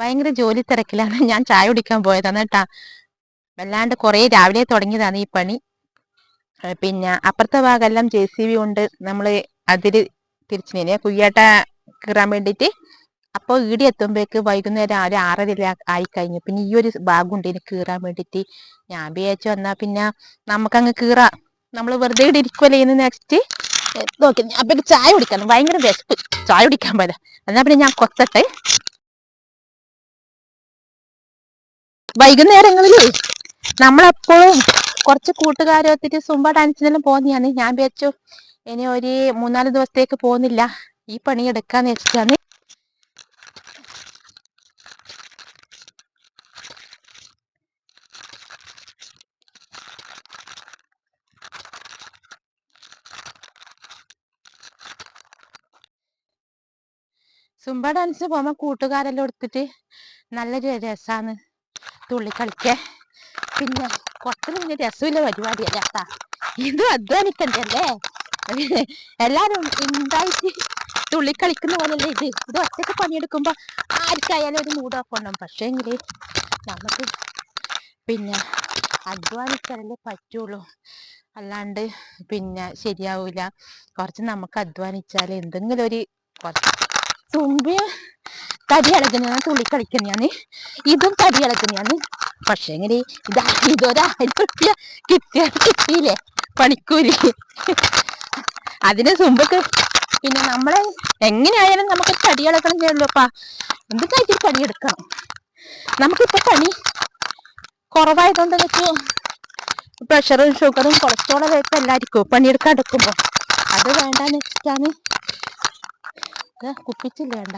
ഭയങ്കര ജോലി തിരക്കിലാണ്. ഞാൻ ചായ കുടിക്കാൻ പോയതാണ് കേട്ടാ. വല്ലാണ്ട് കുറേ രാവിലെ തുടങ്ങിയതാണ് ഈ പണി. പിന്നെ അപ്പുറത്തെ ഭാഗമെല്ലാം ജെ സി ബി കൊണ്ട് നമ്മൾ അതിര് തിരിച്ചിനെ കുയ്യാട്ട കീറാൻ വേണ്ടിയിട്ട് അപ്പോൾ ഈടി എത്തുമ്പോഴേക്ക് വൈകുന്നേരം ഒരു ആറര ആയി കഴിഞ്ഞു പിന്നെ ഈ ഒരു ഭാഗമുണ്ട് ഇനി കീറാൻ വേണ്ടിയിട്ട്. ഞാൻ വിചാരിച്ചു വന്നാ പിന്നെ നമുക്കങ്ങ് കീറാം. നമ്മൾ വെറുതെ ഇവിടെ ഇരിക്കുമല്ലേ എന്ന് നെക്സ്റ്റ് നോക്കി അപ്പൊ ചായ കുടിക്കണം ഭയങ്കര വിശപ്പ്. ചായ കുടിക്കാൻ പോലെ എന്നാ പിന്നെ ഞാൻ കൊത്തട്ടെ. വൈകുന്നേരങ്ങളിൽ നമ്മളെപ്പോഴും കുറച്ച് കൂട്ടുകാരൊത്തിട്ട് സുംബ ഡാൻസിനെല്ലാം പോകുന്നതാണ്. ഞാൻ വിചാരിച്ചു ഇനി ഒരു മൂന്നാൽ ദിവസത്തേക്ക് പോകുന്നില്ല. ഈ പണി എടുക്കാന്ന് വെച്ചിട്ടാണ് സുംബ ഡാൻസിന് പോകുമ്പോ കൂട്ടുകാരെല്ലാം എടുത്തിട്ട് നല്ലൊരു രസാണ്. തുള്ളി കളിക്കാൻ പിന്നെ കുറച്ച് പിന്നെ രസമില്ല പരിപാടിയല്ല കേട്ടാ അധ്വാനിക്കണ്ടേ അല്ലേ എല്ലാരും ഉണ്ടായിട്ട് തുള്ളി കളിക്കുന്ന പോലല്ലേ ഇത്? ഇത് ഒറ്റയ്ക്ക് പണിയെടുക്കുമ്പോ ആർക്കായാലും ഒരു മൂഡ് ഓഫ് ഉണ്ടാവും പക്ഷേ എങ്കിൽ നമുക്ക് പിന്നെ അധ്വാനിച്ചാലല്ലേ പറ്റുള്ളൂ. അല്ലാണ്ട് പിന്നെ ശരിയാവൂല. കുറച്ച് നമുക്ക് അധ്വാനിച്ചാൽ എന്തെങ്കിലും ഒരു കുറച്ച് തുമ്പി തടി അളക്കുന്ന തുള്ളി കളിക്കുന്നതാണ് ഇതും തടി ഇളകുന്നതാണ് പക്ഷെ എങ്ങനെ ഇതാ ഇതൊരായിരം കിട്ടിയ കിട്ടിയില്ലേ? പണിക്കൂലി. അതിന് തുമ്പക്ക് പിന്നെ നമ്മളെ എങ്ങനെയായാലും നമുക്ക് തടി ഇളക്കണം ചെയ്യുള്ളൂപ്പാ എന്ത് പണി എടുക്കണം നമുക്കിപ്പോ പണി കുറവായതുകൊണ്ട് വെച്ച് പ്രഷറും ഷുഗറും കൊളസ്ട്രോളും ഒക്കെ എല്ലാവർക്കും പണിയെടുക്കാൻ എടുക്കുമ്പോ. അത് വേണ്ടാന്ന് വെച്ചിട്ടാണ് ഇത് കുപ്പിച്ചില്ല വേണ്ട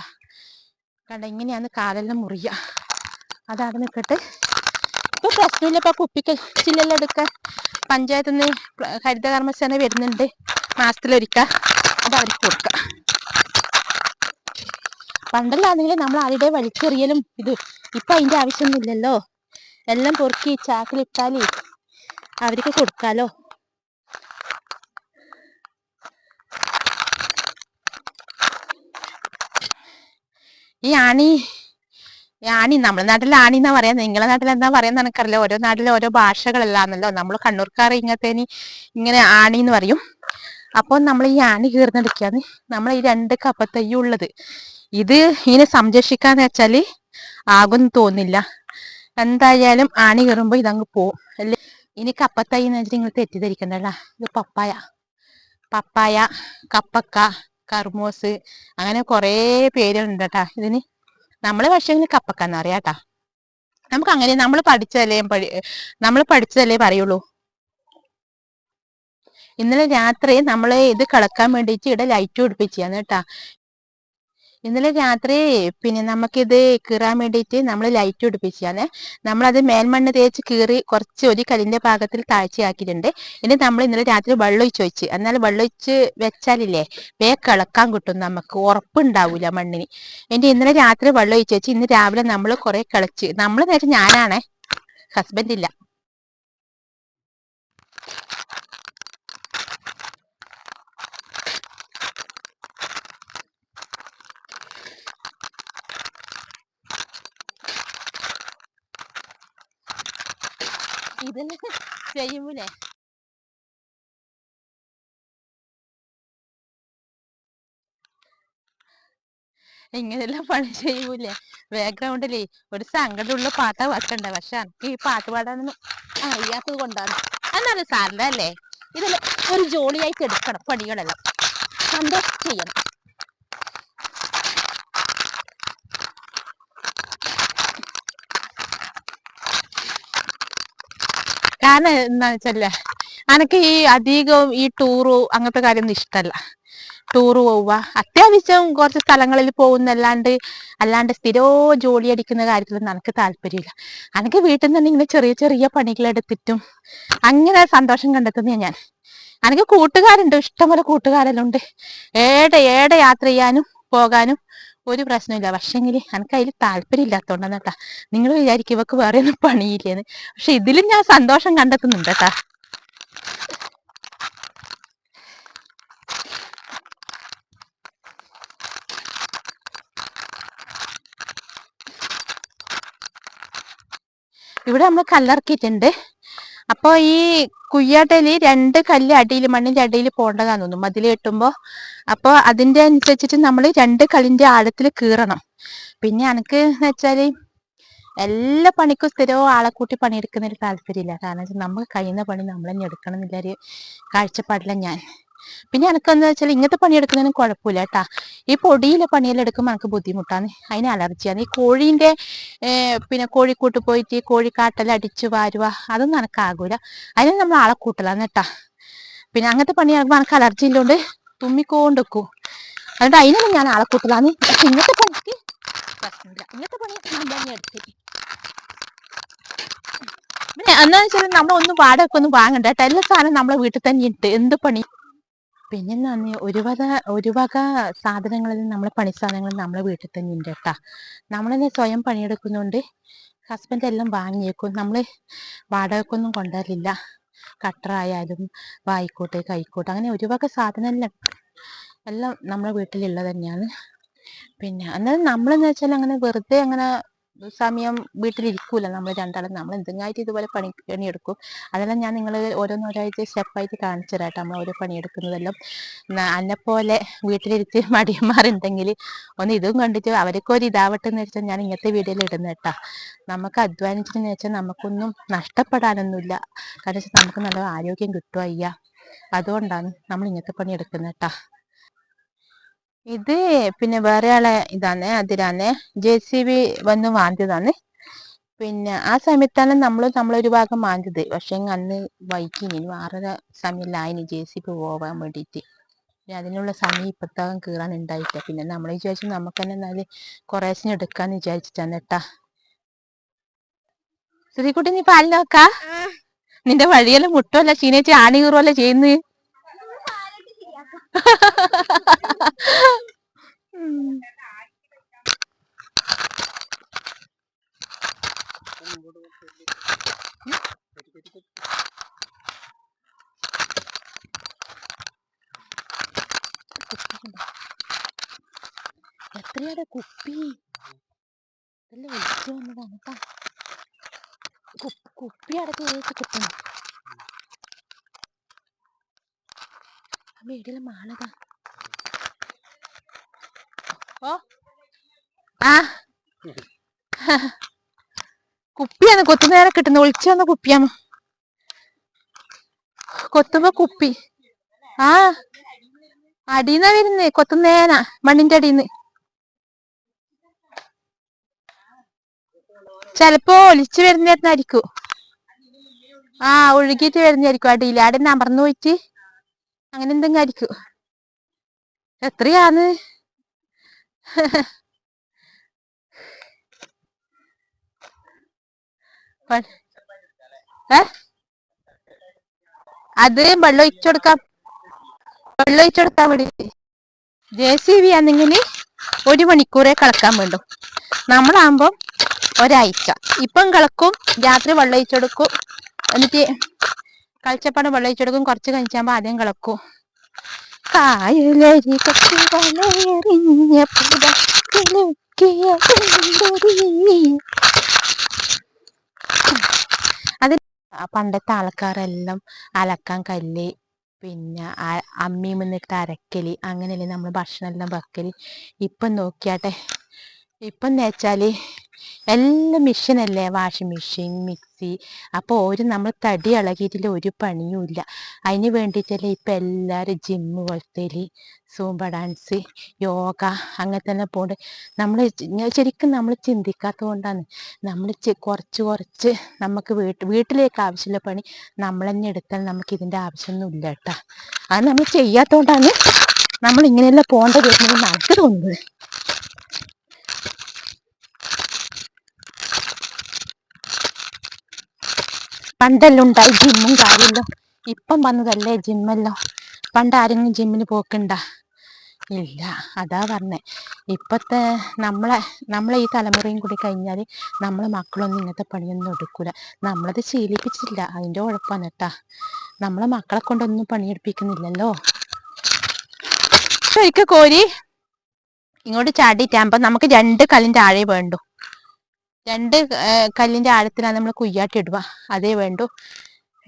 കണ്ട ഇങ്ങനെയാണ് കാലെല്ലാം മുറിയ. അതാണ് നിൽക്കട്ടെ ഇപ്പൊ പ്രശ്നമില്ല ഇപ്പൊ കുപ്പിക്ക് ചില്ലെല്ലാം എടുക്കാൻ. പഞ്ചായത്തിൽ നിന്ന് ഹരിത കർമ്മസേന വരുന്നുണ്ട്. മാസത്തിലൊരിക്ക. അത് അവർക്ക് കൊടുക്കാം. പണ്ടല്ലാന്നെങ്കിൽ നമ്മൾ ആരുടെ വലിച്ചെറിയലും ഇത് ഇപ്പൊ അതിന്റെ ആവശ്യമൊന്നുമില്ലല്ലോ. എല്ലാം പൊറുക്കി ചാക്കിലിട്ടാൽ അവർക്ക് കൊടുക്കാലോ. ഈ ആണി ആണി നമ്മുടെ നാട്ടിൽ ആണി എന്നാ പറയാ? നിങ്ങളെ നാട്ടിൽ എന്താ പറയാന്ന് എനിക്കറിയില്ല. ഓരോ നാട്ടിലെ ഓരോ ഭാഷകളല്ലാന്നല്ലോ. നമ്മൾ കണ്ണൂർക്കാർ ഇങ്ങനത്തേന് ഇങ്ങനെ ആണി എന്ന് പറയും. അപ്പോൾ നമ്മൾ ഈ ആണി കീർന്നെടുക്കാന്ന്. നമ്മൾ ഈ രണ്ട് കപ്പത്തയ്യും ഉള്ളത്. ഇത് ഇതിനെ സംരക്ഷിക്കാന്ന് വെച്ചാൽ ആകും തോന്നില്ല. എന്തായാലും ആണി കീറുമ്പോ ഇതങ്ങ് പോവും. അല്ലേ? ഇനി കപ്പത്തൈ വെച്ചിട്ട് നിങ്ങൾ തെറ്റിദ്ധരിക്കണ്ടല്ല? ഇത് പപ്പായ. പപ്പായ കപ്പക്ക കർമൂസ് അങ്ങനെ കുറേ പേരുണ്ട് കേട്ടാ ഇതിന്. നമ്മൾ പക്ഷേ കപ്പക്കാന്ന് അറിയാട്ടാ നമുക്ക് അങ്ങനെ നമ്മൾ പഠിച്ചതല്ലേ പഠി നമ്മൾ പഠിച്ചതല്ലേ പറയുള്ളൂ. ഇന്നലെ രാത്രി നമ്മൾ ഇത് കളക്കാൻ വേണ്ടിയിട്ട് ഇവിടെ ലൈറ്റ് പിടിപ്പിച്ചാന്ന് കേട്ടാ ഇന്നലെ രാത്രി പിന്നെ നമുക്കിത് കീറാൻ വേണ്ടിയിട്ട് നമ്മൾ ലൈറ്റ് പിടിപ്പിച്ചാണ്. നമ്മളത് മേൽമണ്ണ് തേച്ച് കീറി കുറച്ച് ഒരു കല്ലിന്റെ ഭാഗത്തിൽ താഴ്ചയാക്കിയിട്ടുണ്ട്. ഇനി നമ്മൾ ഇന്നലെ രാത്രി വെള്ളമൊഴിച്ച് വെച്ച് എന്നാൽ വെള്ളമൊഴിച്ച് വെച്ചാലില്ലേ വേ കിളക്കാൻ കിട്ടും നമുക്ക്. ഉറപ്പുണ്ടാവൂല മണ്ണിന്. എന്റെ ഇന്നലെ രാത്രി വെള്ളമൊഴിച്ച് വെച്ച് ഇന്ന് രാവിലെ നമ്മൾ കുറെ കിളച്ച്. നമ്മൾ നേരം ഞാനാണേ. ഹസ്ബൻഡ് ഇല്ല. ഇതെല്ലാം ചെയ്യുമ്പോലെ ഇങ്ങനെല്ലാം പണി ചെയ്യൂലേ? ബാക്ക്ഗ്രൗണ്ടിലേ ഒരു സങ്കടമുള്ള പാട്ടാ വെക്കണ്ട പക്ഷെ എനിക്ക് ഈ പാട്ട് പാടാനൊന്നും അറിയാത്തത് കൊണ്ടാണ്. എന്നാലും സാറിന്റെ അല്ലേ? ഇതെല്ലാം ഒരു ജോലിയായിട്ട് എടുക്കണം പണികളെല്ലാം. സന്തോഷം ചെയ്യണം. കാരണം എന്താ വെച്ചല്ലേ എനിക്ക് ഈ അധികവും ഈ ടൂറു അങ്ങനത്തെ കാര്യമൊന്നും ഇഷ്ടമല്ല ടൂറ് പോവുക. അത്യാവശ്യം കുറച്ച് സ്ഥലങ്ങളിൽ പോകുന്നല്ലാണ്ട് അല്ലാണ്ട് സ്ഥിരോ ജോലി അടിക്കുന്ന കാര്യത്തിലൊന്നും എനിക്ക് താല്പര്യമില്ല. എനിക്ക് വീട്ടിൽ നിന്ന് ഇങ്ങനെ ചെറിയ ചെറിയ പണികൾ എടുത്തിട്ടും അങ്ങനെ സന്തോഷം കണ്ടെത്തുന്ന ഞാൻ. എനിക്ക് കൂട്ടുകാരുണ്ട്? ഇഷ്ടംപോലെ കൂട്ടുകാരെല്ലാം ഉണ്ട്. ഏടെ ഏടെ യാത്ര ചെയ്യാനും പോകാനും ഒരു പ്രശ്നമില്ല പക്ഷേങ്കിൽ എനിക്ക് അതിൽ താല്പര്യം ഇല്ലാത്തതുകൊണ്ടാണ് കേട്ടാ നിങ്ങൾ വിചാരിക്കും ഇവക്ക് വേറെ ഒന്നും പണിയില്ലേന്ന്. പക്ഷെ ഇതിലും ഞാൻ സന്തോഷം കണ്ടെത്തുന്നുണ്ട് കേട്ടാ ഇവിടെ നമ്മൾ കല്ലിറക്കിയിട്ടുണ്ട്. അപ്പൊ ഈ കുയ്യാട്ടയിൽ രണ്ട് കല്ല് അടിയിൽ മണ്ണിന്റെ അടിയിൽ പോകേണ്ടതാന്ന് തോന്നുന്നു. മതിൽ കെട്ടുമ്പോ. അപ്പൊ അതിന്റെ അനുസരിച്ചിട്ട് നമ്മൾ രണ്ട് കല്ലിന്റെ ആഴത്തിൽ കീറണം. പിന്നെ എനക്ക് എന്ന് വെച്ചാൽ എല്ലാ പണിക്കും സ്ഥിരവും ആളെ കൂട്ടി പണിയെടുക്കുന്നതിൽ താല്പര്യമില്ല. കാരണം നമുക്ക് കഴിയുന്ന പണി നമ്മൾ തന്നെ എടുക്കണം എന്നുള്ളൊരു കാഴ്ചപ്പാടില്ല ഞാൻ. പിന്നെ എനക്കെന്താ വെച്ചാൽ ഇങ്ങനത്തെ പണിയെടുക്കുന്നതിനും കുഴപ്പമില്ല കേട്ടാ ഈ പൊടിയിലെ പണിയെല്ലാം എടുക്കുമ്പോൾ എനിക്ക് ബുദ്ധിമുട്ടാണ്. അതിന് അലർജിയാണ്. ഈ കോഴീന്റെ പിന്നെ കോഴിക്കൂട്ട് പോയിട്ട് ഈ കോഴിക്കാട്ടെല്ലാം അടിച്ചു വാരുക അതൊന്നും എനക്കാകൂല. അതിന് നമ്മൾ ആളെ കൂട്ടലാണ് കേട്ടാ പിന്നെ അങ്ങനത്തെ പണിയാകുമ്പോൾ എനിക്ക് അലർജി ഇല്ലോണ്ട് തുമ്മിക്കൊണ്ടിരിക്കും അതുകൊണ്ട് അതിനൊന്നും ഞാൻ ആളെ കൂട്ടലാണ് ഇങ്ങനത്തെ പണിക്ക് പ്രശ്നമില്ല. ഇങ്ങനത്തെ പണി ഞാൻ എടുത്തിട്ട് പിന്നെ എന്നാ വെച്ചാൽ നമ്മളൊന്നും വാടക ഒന്നും വാങ്ങണ്ട കേട്ടോ എല്ലാ സാധനം നമ്മളെ വീട്ടിൽ തന്നെ ഉണ്ട് എന്ത് പണി? പിന്നെ നന്ദി ഒരു വക ഒരു വക സാധനങ്ങളിൽ നമ്മളെ പണി സാധനങ്ങൾ നമ്മളെ വീട്ടിൽ തന്നെ ഉണ്ട് കേട്ടാ. നമ്മളെന്നെ സ്വയം പണിയെടുക്കുന്നുണ്ട്. ഹസ്ബൻഡ് എല്ലാം വാങ്ങിയേക്കും. നമ്മൾ വാടകക്കൊന്നും കൊണ്ടുവരില്ല. കട്ടറായാലും വായിക്കോട്ടെ കൈക്കോട്ട് അങ്ങനെ ഒരു വക സാധനം എല്ലാം എല്ലാം നമ്മളെ വീട്ടിലുള്ളത് തന്നെയാണ്. പിന്നെ എന്നാലും നമ്മളെന്ന് വെച്ചാൽ അങ്ങനെ വെറുതെ അങ്ങനെ സമയം വീട്ടിലിരിക്കൂല. നമ്മൾ രണ്ടാളും. നമ്മൾ എന്തെങ്കിലും ഇതുപോലെ പണി പണിയെടുക്കും. അതെല്ലാം ഞാൻ നിങ്ങൾ ഓരോന്നോരായിട്ട് സ്റ്റെപ്പായിട്ട് കാണിച്ചു തരാട്ടോ. നമ്മൾ ഓരോ പണിയെടുക്കുന്നതെല്ലാം. അന്നെപ്പോലെ വീട്ടിലിരുത്തി മടിയന്മാരുണ്ടെങ്കിൽ ഒന്ന് ഇതും കണ്ടിട്ട് അവർക്കും ഒരു ഇതാവട്ടെ എന്ന് വെച്ചാൽ ഞാൻ ഇങ്ങനത്തെ വീഡിയോയിൽ ഇടുന്ന കേട്ടാ. നമുക്ക് അധ്വാനിച്ചെന്ന് വെച്ചാൽ നമുക്കൊന്നും നഷ്ടപ്പെടാനൊന്നുമില്ല. കാരണം വെച്ചാൽ നമുക്ക് നല്ല ആരോഗ്യം കിട്ടുക അതുകൊണ്ടാണ് നമ്മൾ ഇങ്ങനത്തെ പണി എടുക്കുന്നത് കേട്ടാ. ഇത് പിന്നെ വേറെ ആളെ ഇതാണ് അതിരാണ് ജെ സി ബി വന്ന് മാന്തിയതാണ് പിന്നെ ആ സമയത്താണ് നമ്മൾ നമ്മളൊരു ഭാഗം മാന്തിയത് പക്ഷെ അന്ന് വൈകിനി ആറര സമയമില്ലായിനി ജെ സി ബി പോവാൻ വേണ്ടിയിട്ട് പിന്നെ അതിനുള്ള സമയം ഇപ്പത്താകം കീറാൻ ഉണ്ടായിട്ടില്ല പിന്നെ നമ്മൾ വിചാരിച്ചു നമുക്ക് തന്നെ എന്നാൽ കുറേശ്ശിന് എടുക്കാന്ന് വിചാരിച്ചിട്ടാണ് കേട്ടാ ശ്രീകുട്ടി നീ പാൽ നോക്കാ? നിന്റെ വഴിയെല്ലാം മുട്ടുമല്ല ചീനേച്ചി ആണി കീറുമല്ല ചെയ്യുന്നത് എത്രയുടെ കുപ്പി? ഇതല്ലേ വലിച്ചു വന്നതാണ് കേട്ടാ. കുപ്പി അടക്കം ഏച്ച് അമ്മ വീട്ടിലെ മാളതാ? ഓ. ആ. കുപ്പിയാണ് കൊത്തുന്നേരെ കിട്ടുന്ന. ഒളിച്ചു വന്ന കുപ്പിയാണ്. കൊത്തുമ്പോ കുപ്പി. ആ. അടീന്നാ വരുന്നേ. കൊത്തുന്നേന മണ്ണിന്റെ അടിന്ന്. ചെലപ്പോ ഒലിച്ചു വരുന്നേരുന്നായിരിക്കും ആ ഒഴുകിയിട്ട് വരുന്നതായിരിക്കും അടിയിൽ അവിടെ അമർന്നു പോയിട്ട് അങ്ങനെ എന്തെങ്കിലും ആയിരിക്കും. എത്രയാന്ന്? അത് വെള്ളം ഒഴിച്ചെടുക്കാം. വെള്ളം ഒഴിച്ചെടുക്കാൻ വേണ്ടി ജെ സി ബി ആണെങ്കിൽ ഒരു മണിക്കൂറേ കളക്കാൻ വേണ്ടും. നമ്മളാകുമ്പം ഒരാഴ്ച. ഇപ്പം കളക്കും രാത്രി വെള്ളം ഒഴിച്ചെടുക്കും. എന്നിട്ട് കളിച്ചപ്പാട് വെള്ളം ഒഴിച്ചെടുക്കും. കുറച്ച് കഴിച്ചാകുമ്പോൾ ആദ്യം കളക്കും കായലരി കത്തി വലയെറിഞ്ഞ പുത അത് പണ്ടത്തെ ആൾക്കാരെല്ലാം അലക്കാൻ കല്ല് പിന്നെ അമ്മി മുന്നിട്ട് അരക്കൽ അങ്ങനെയല്ലേ നമ്മൾ ഭക്ഷണം എല്ലാം വെക്കൽ. ഇപ്പം നോക്കിയാട്ടെ ഇപ്പം എന്ന് വെച്ചാൽ എല്ലാം മെഷീനല്ലേ വാഷിംഗ് മെഷീൻ മിക്സി അപ്പോൾ ഒരു നമ്മൾ തടി ഇളകിയിട്ടില്ല ഒരു പണിയും ഇല്ല. അതിന് വേണ്ടിയിട്ടല്ലേ ഇപ്പം എല്ലാവരും ജിമ്മ് പോലത്തേൽ സൂമ്പ ഡാൻസ് യോഗ അങ്ങനെ തന്നെ പോണ്ട്. നമ്മൾ ശരിക്കും നമ്മൾ ചിന്തിക്കാത്തത് കൊണ്ടാണ്. നമ്മൾ കുറച്ച് കുറച്ച് നമുക്ക് വീട്ടിൽ വീട്ടിലേക്ക് ആവശ്യമുള്ള പണി നമ്മൾ തന്നെ എടുത്താൽ നമുക്ക് ഇതിന്റെ ആവശ്യമൊന്നും ഇല്ല കേട്ടോ. അത് നമ്മൾ ചെയ്യാത്തതുകൊണ്ടാണ് നമ്മൾ ഇങ്ങനെയെല്ലാം പോകേണ്ടത് വരുന്നത് നമുക്ക് തോന്നുന്നത്. പണ്ടെല്ലാം ഉണ്ടായി ജിമ്മും കാര്യമല്ലോ ഇപ്പം വന്നതല്ലേ ജിമ്മെല്ലാം പണ്ട് ആരെങ്കിലും ജിമ്മിന് പോക്കണ്ട? ഇല്ല അതാ പറഞ്ഞേ. ഇപ്പത്തെ നമ്മളെ നമ്മളെ ഈ തലമുറയും കൂടി കഴിഞ്ഞാൽ നമ്മളെ മക്കളൊന്നും ഇങ്ങനത്തെ പണിയൊന്നും എടുക്കൂല. നമ്മളത് ശീലിപ്പിച്ചില്ല അതിന്റെ കുഴപ്പമാണ് കേട്ടാ. നമ്മളെ മക്കളെ കൊണ്ടൊന്നും പണിയെടുപ്പിക്കുന്നില്ലല്ലോ. ശരിക്കും കോരി. ഇങ്ങോട്ട് ചാടിയിട്ടാകുമ്പോൾ നമുക്ക് രണ്ട് കല്ലിന്റെ ആഴേ വേണ്ടു. രണ്ട് കല്ലിന്റെ ആഴത്തിലാണ് നമ്മൾ കുയ്യാട്ടി ഇടുക അതേ വേണ്ടു.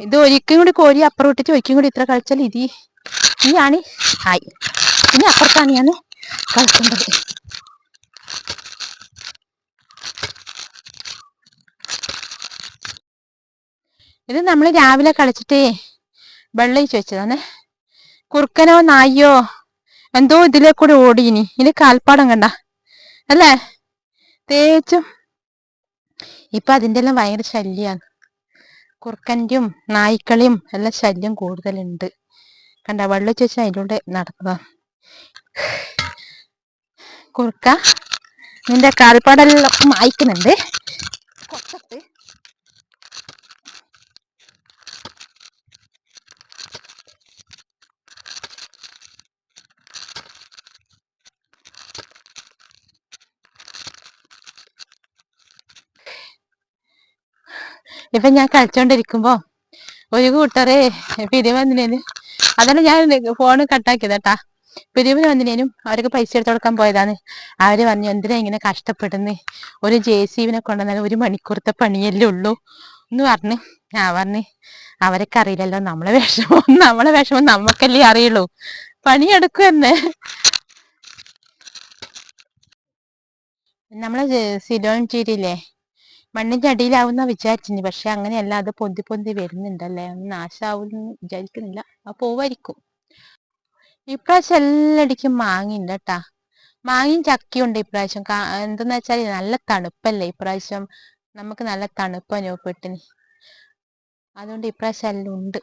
ഇത് ഒരിക്കലും കൂടി കോരി അപ്പുറം ഇട്ടിട്ട് ഒരിക്കലും കൂടി ഇത്ര കളിച്ചാൽ ഇത് ഇനിയാണ് ആയി. ഇനി അപ്പുറത്താണ് ഞാൻ കളിക്കേണ്ടത്. ഇത് നമ്മൾ രാവിലെ കളിച്ചിട്ടേ വെള്ളം ഒഴിച്ച് വെച്ചതാണ്. കുറുക്കനോ നായോ എന്തോ ഇതിലെ ഓടിയിനി ഇനി കാൽപ്പാടം കണ്ട. അല്ലേ? തേച്ചും ഇപ്പൊ അതിന്റെ എല്ലാം ഭയങ്കര ശല്യാണ്. കുറുക്കന്റെയും നായ്ക്കളെയും എല്ലാം ശല്യം കൂടുതലുണ്ട്. കണ്ട? വെള്ളം ചോദിച്ചാൽ അതിലൂടെ നടന്നതാ. കുറുക്ക നിന്റെ കാൽപ്പാടെല്ലാം മായ്ക്കുന്നുണ്ട്. കൊട്ടത്ത് ഇപ്പൊ ഞാൻ കളിച്ചോണ്ടിരിക്കുമ്പോ ഒരു കൂട്ടറെ പിരിവ് വന്നിനേന്. അതാണ് ഞാൻ ഫോൺ കട്ടാക്കിയത് കേട്ടാ പിരിവിന് വന്നിനേനും അവർക്ക് പൈസ എടുത്ത് കൊടുക്കാൻ പോയതാണ്. അവർ പറഞ്ഞു എന്തിനാ ഇങ്ങനെ കഷ്ടപ്പെടുന്നു? ഒരു ജെ സിബിനെ കൊണ്ടുവന്നാൽ ഒരു മണിക്കൂറത്തെ പണിയല്ലേ ഉള്ളൂ. എന്ന് പറഞ്ഞ് ഞാൻ പറഞ്ഞ് അവരൊക്കെ അറിയില്ലല്ലോ നമ്മളെ വിഷമം നമ്മളെ വിഷമം നമ്മക്കല്ലേ അറിയുള്ളൂ. പണിയെടുക്കും തന്നെ നമ്മളെ സിലോൺ ചീരിയില്ലേ മണ്ണിന്റെ അടിയിലാവുന്ന വിചാരിച്ചിന്. പക്ഷെ അങ്ങനെയല്ല അത് പൊന്തി പൊന്തി വരുന്നുണ്ടല്ലേ? നാശാവും വിചാരിക്കുന്നില്ല. ആ പോവായിരിക്കും. ഇപ്രാവശ്യം എല്ലടിക്കും മാങ്ങിണ്ട് കേട്ടാ. മാങ്ങയും ചക്കയും ഉണ്ട് ഇപ്രാവശ്യം. എന്തെന്ന് വെച്ചാൽ നല്ല തണുപ്പല്ലേ? ഇപ്രാവശ്യം നമുക്ക് നല്ല തണുപ്പ് അനുഭവപ്പെട്ടിന്. അതുകൊണ്ട് ഇപ്രാവശ്യം എല്ലാം ഉണ്ട്.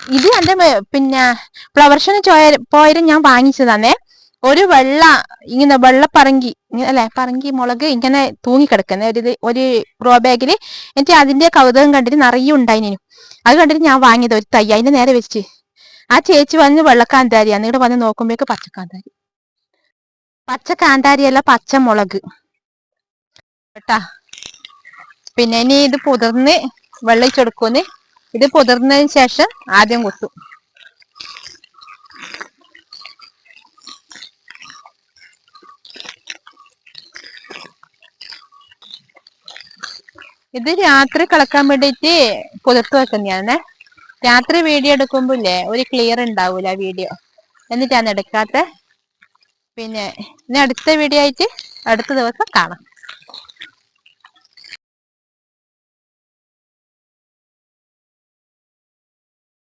ഇത് എന്റെ പിന്നെ ഫ്ലവർ ഷോന് പോയാലും ഞാൻ വാങ്ങിച്ചതാണേ ഒരു വെള്ള ഇങ്ങനെ വെള്ളപ്പറങ്കി അല്ലെ പറങ്കി മുളക് ഇങ്ങനെ തൂങ്ങിക്കിടക്കുന്ന ഒരു ഒരു റോ ബാഗിൽ എനിക്ക് അതിന്റെ കൗതുകം കണ്ടിട്ട് നിറയെ ഉണ്ടായിനു അത് കണ്ടിട്ട് ഞാൻ വാങ്ങിയത് ഒരു തൈ അതിന്റെ നേരെ വെച്ച് ആ ചേച്ചി വന്ന് വെള്ളക്കാന്താരി എന്നിട്ട് വന്ന് നോക്കുമ്പോഴേക്ക് പച്ചക്കാന്താരി. പച്ച കാന്താരിയല്ല പച്ചമുളക്. കേട്ടാ? പിന്നെ ഇനി ഇത് പുതിർന്ന് വെള്ളിച്ചെടുക്കുന്ന്. ഇത് പുതിർന്നതിന് ശേഷം ആദ്യം കുത്തും. ഇത് രാത്രി കളക്കാൻ വേണ്ടിട്ട് പുതിർത്ത് വെക്കുന്നതാണ് രാത്രി വീഡിയോ എടുക്കുമ്പോഴേ ഒരു ക്ലിയർ ഉണ്ടാവൂല വീഡിയോ. എന്നിട്ടാണ് എടുക്കാത്ത. പിന്നെ ഇനി അടുത്ത വീഡിയോ ആയിട്ട് അടുത്ത ദിവസം കാണാം.